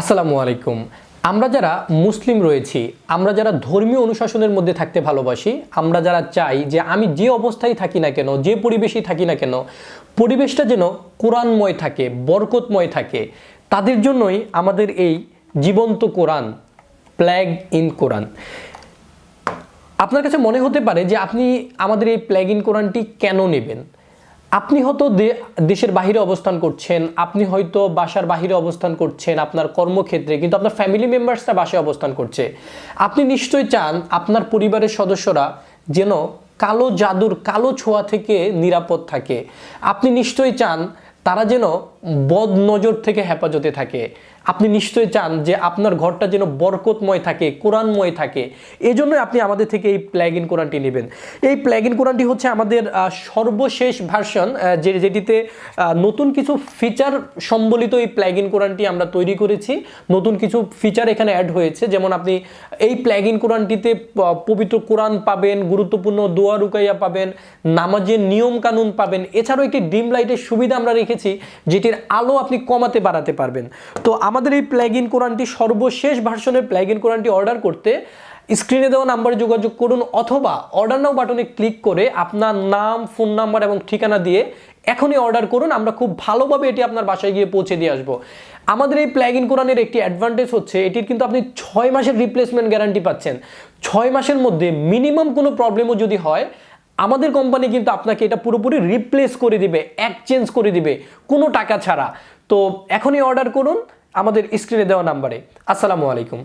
আসসালামু আলাইকুম। আমরা যারা মুসলিম রয়েছি, আমরা যারা ধর্মীয় অনুশাসনের মধ্যে থাকতে ভালোবাসি, আমরা যারা চাই যে আমি যে অবস্থায় থাকি না কেন, যে পরিবেশেই থাকি না কেন, পরিবেশটা যেন কোরআনময় থাকে, বরকতময় থাকে, তাদের জন্যই আমাদের এই জীবন্ত কোরআন, প্ল্যাগ ইন কোরআন। আপনার কাছে মনে হতে পারে যে আপনি আমাদের এই প্ল্যাগ ইন কোরআনটি কেন নেবেন? আপনি হয়তো দেশের বাহিরে অবস্থান করছেন, আপনি হয়তো বাসার বাহিরে অবস্থান করছেন, আপনার কর্মক্ষেত্রে, কিন্তু আপনার ফ্যামিলি মেম্বার্সরা বাসায় অবস্থান করছে। আপনি নিশ্চয়ই চান আপনার পরিবারের সদস্যরা যেন কালো জাদুর, কালো ছোঁয়া থেকে নিরাপদ থাকে। আপনি নিশ্চয়ই চান তারা যেন বদ নজর থেকে হেফাজতে থাকে। আপনি নিশ্চয়ই চান যে আপনার ঘরটা যেন বরকতময় থাকে, কোরআনময় থাকে। এই জন্যই আপনি আমাদের থেকে এই প্ল্যাগ ইন কোরআনটি নেবেন। এই প্ল্যাগ ইন কোরআনটি হচ্ছে আমাদের সর্বশেষ ভার্সন যে, যেটিতে নতুন কিছু ফিচার সম্বলিত এই প্ল্যাগ ইন কোরআনটি আমরা তৈরি করেছি। নতুন কিছু ফিচার এখানে অ্যাড হয়েছে। যেমন আপনি এই প্ল্যাগ ইন কোরআনটিতে পবিত্র কোরআন পাবেন, গুরুত্বপূর্ণ দোয়া রুকাইয়া পাবেন, নামাজের নিয়ম কানুন পাবেন। এছাড়াও একটি ডিম লাইটের সুবিধা আমরা রেখেছি, যেটির আলো আপনি কমাতে বাড়াতে পারবেন। তো আমাদের এই প্ল্যাগ ইন কোরআনটি সর্বশেষ ভার্সনের প্ল্যাগ ইন কোরআনটি অর্ডার করতে স্ক্রিনে দেওয়া নাম্বারে যোগাযোগ করুন অথবা অর্ডার নাও বাটনে ক্লিক করে আপনার নাম ফোন নাম্বার এবং ঠিকানা দিয়ে এখনই অর্ডার করুন, আমরা খুব ভালোভাবে এটি আপনার বাসায় গিয়ে পৌঁছে দিয়ে আসব। আমাদের এই প্ল্যাগ ইন কোরআনের একটি অ্যাডভান্টেজ হচ্ছে, এটির কিন্তু আপনি ছয় মাসের রিপ্লেসমেন্ট গ্যারান্টি পাচ্ছেন। ছয় মাসের মধ্যে মিনিমাম কোনো প্রবলেমও যদি হয় আমাদের কোম্পানি কিন্তু আপনাকে এটা পুরোপুরি রিপ্লেস করে দিবে এক্সচেঞ্জ করে দিবে, কোনো টাকা ছাড়া। তো এখনই অর্ডার করুন, আমাদের স্ক্রিনে দেওয়া নাম্বারে আসসালামু আলাইকুম।